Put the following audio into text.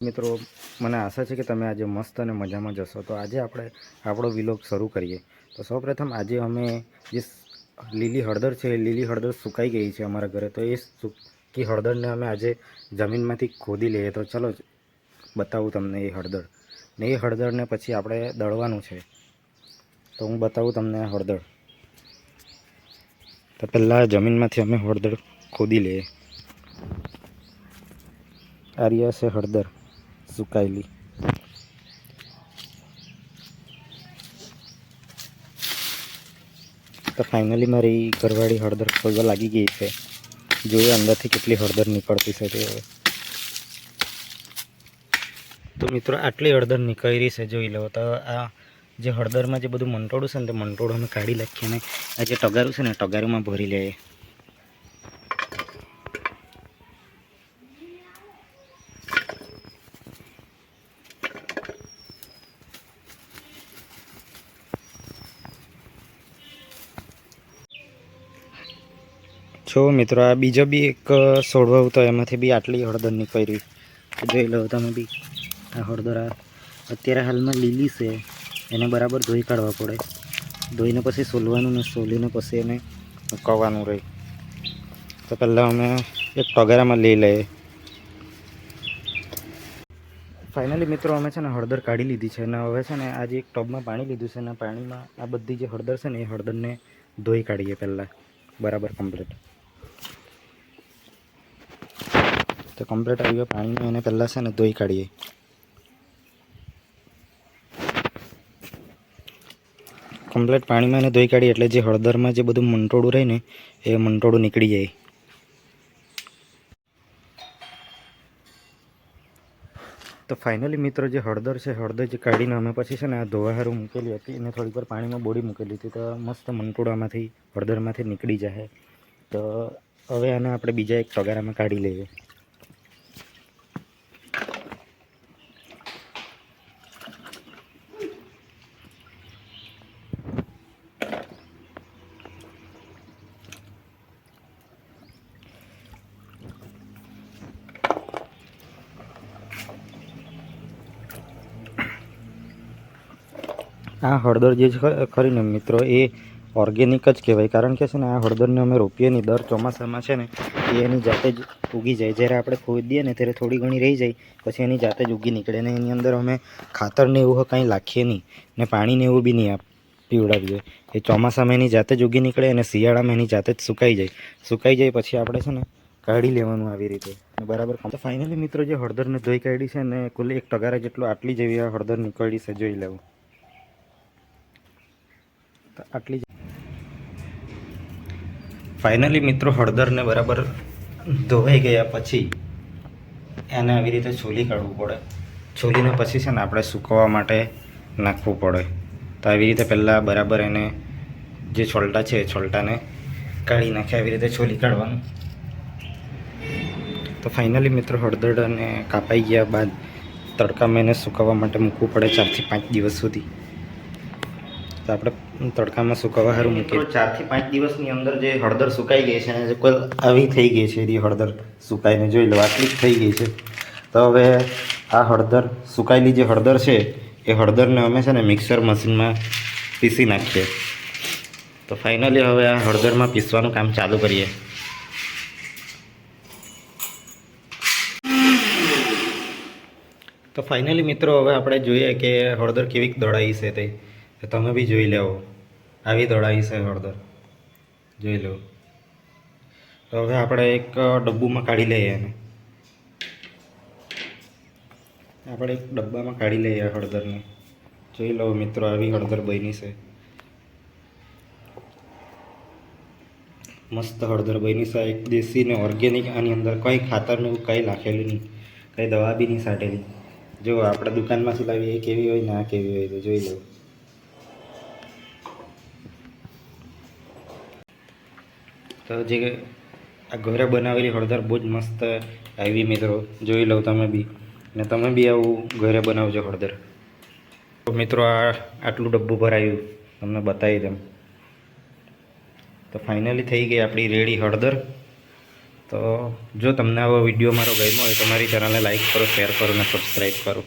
મિત્રો, મને આશા છે કે તમે આજે મસ્ત અને મજામાં જશો. તો આજે આપણે આપણો વિલોગ શરૂ કરીએ. તો સૌપ્રથમ આજે અમે જે લીલી હળદર છે લીલી હળદર સુકાઈ ગઈ છે અમારા ઘરે. તો એ સૂકી હળદરને અમે આજે જમીનમાંથી ખોદી લઈએ. તો ચલો બતાવું તમને એ હળદર. ને એ હળદરને પછી આપણે દળવાનું છે. તો હું બતાવું તમને હળદર. તો પહેલાં જમીનમાંથી અમે હળદર ખોદી લઈએ. આ રહ્યા છે હળદર. સુકાયેલી. તો ફાઇનલી મારી ઘરવાળી હળદર ખોલવા લાગી ગઈ છે. જોઈએ અંદરથી કેટલી હળદર નીકળતી છે તે હવે. તો મિત્રો, આટલી હળદર નીકળી છે, જોઈ લો. તો આ જે હળદરમાં જે બધું મંટોળું છે ને તે મંટોળું અમે કાઢી નાખીએ અને આ જે ટગારું છે ને, ટગારુંમાં ભરી લઈએ જો મિત્રો, આ બીજો બી એક છોડવા હતો એમાંથી બી આટલી હળદર નીકળી જોઈ લો તમે બી. આ હળદર આ અત્યારે હાલમાં લીલી છે. એને બરાબર ધોઈ કાઢવા પડે. ધોઈને પછી સોલવાનું ને સોલીને પછી એને કવાનું રહે. તો પહેલાં અમે એક ટગારામાં લઈ લઈએ. ફાઇનલી મિત્રો, અમે છે ને હળદર કાઢી લીધી છે અને હવે છે ને આજે એક ટબમાં પાણી લીધું છે અને પાણીમાં આ બધી જે હળદર છે ને એ હળદરને ધોઈ કાઢીએ પહેલાં. બરાબર કમ્પ્લીટ તો કમ્પ્લીટ આવી ગયો. પાણીમાં એને પહેલાં છે ને ધોઈ કાઢીએ. કમ્પ્લીટ પાણીમાં એને ધોઈ કાઢીએ એટલે જે હળદરમાં જે બધું મંટોળું રહે ને, એ મંટોળું નીકળી જાય. તો ફાઇનલી મિત્રો જે હળદર છે, હળદર જે કાઢીને અમે પછી છે ને આ ધોવા હારું મૂકેલી હતી, એને થોડીક વાર પાણીમાં બોડી મૂકેલી હતી. તો મસ્ત મંટોળામાંથી હળદરમાંથી નીકળી જાય તો હવે આને આપણે બીજા એક ટગારામાં કાઢી લઈએ. આ હળદર જે ખરી ને મિત્રો એ ઓર્ગેનિક જ કહેવાય. કારણ કે છે ને, આ હળદરને અમે રોપીએ નહીં દર ચોમાસામાં છે ને, એ એની જાતે જ ઉગી જાય. જ્યારે આપણે ખોદીએ ને, ત્યારે થોડી ઘણી રહી જાય, પછી એની જાતે જ ઉગી નીકળે ને, એની અંદર અમે ખાતરને એવું કાંઈ નાખીએ નહીં ને પાણીને એવું બી નહીં આપ, પીવડાવીએ. એ ચોમાસામાં એની જાતે જ ઉગી નીકળે અને શિયાળામાં એની જાતે જ સુકાઈ જાય. સુકાઈ જાય પછી આપણે છે ને, કાઢી લેવાનું આવી રીતે. બરાબર ફાઇનલી મિત્રો જે હળદરને ધોઈ કાઢી છે ને, કુલ એક ટગારા જેટલું આટલી જેવી આ હળદર નીકળી છે, જોઈ લેવું. આટલી ફાઇનલી મિત્રો હળદરને બરાબર ધોવાઈ ગયા પછી એને આવી રીતે છોલી કાઢવું પડે. છોલીને પછી છે ને આપણે સૂકવવા માટે નાખવું પડે. તો આવી રીતે પહેલાં બરાબર એને જે છોલટા છે એ છોલટાને કાઢી નાખે, આવી રીતે છોલી કાઢવાનું. તો ફાઇનલી મિત્રો હળદરને કાપાઈ ગયા બાદ તડકામાં એને સુકવવા માટે મૂકવું પડે ચારથી પાંચ દિવસ સુધી. તો આપણે તડકામાં સુકાવા સારું મૂકીએ. ચારથી પાંચ દિવસની અંદર જે હળદર સુકાઈ ગઈ છે અને જે કોઈ આવી થઈ ગઈ છે એ હળદર સુકાઈને જોઈ લો આટલી જ થઈ ગઈ છે. તો હવે આ હળદર સુકાયેલી જે હળદર છે એ હળદરને અમે છે ને મિક્સર મશીનમાં પીસી નાખીએ. તો ફાઇનલી હવે આ હળદરમાં પીસવાનું કામ ચાલુ કરીએ. તો ફાઇનલી મિત્રો હવે આપણે જોઈએ કે હળદર કેવી દળાઈ છે તે તો. તમે બી જોઈ લેવો. આવી દોડાવી છે હળદર. જોઈ લો. તો હવે આપણે એક ડબ્બુમાં કાઢી લઈએ એને. આપણે એક ડબ્બામાં કાઢી લઈએ હળદરને. જોઈ લો મિત્રો, આવી હળદર બની છે. મસ્ત હળદર બની છે. એક દેશી ને ઓર્ગેનિક આની અંદર કંઈ ખાતરનું કંઈ નાખેલું નહીં. કંઈ દવા બી નહીં સાટેલી જો આપણે દુકાનમાંથી લાવીએ, કેવી હોય ને આ કેવી હોય તો જોઈ લો. તો જે આ ઘરે બનાવેલી હળદર બહુ જ મસ્ત આવી મિત્રો. જોઈ લો તમે બી. ને તમે બી આવું ઘરે બનાવજો હળદર. તો મિત્રો આ આટલું ડબ્બું ભરાયું. તમને બતાવી દઉં. તો ફાઇનલી થઈ ગઈ આપણી રેડી હળદર. તો જો તમને આવો વીડિયો મારો ગમ્યો હોય તો મારી ચેનલને લાઇક કરો શેર કરો અને સબસ્ક્રાઈબ કરો.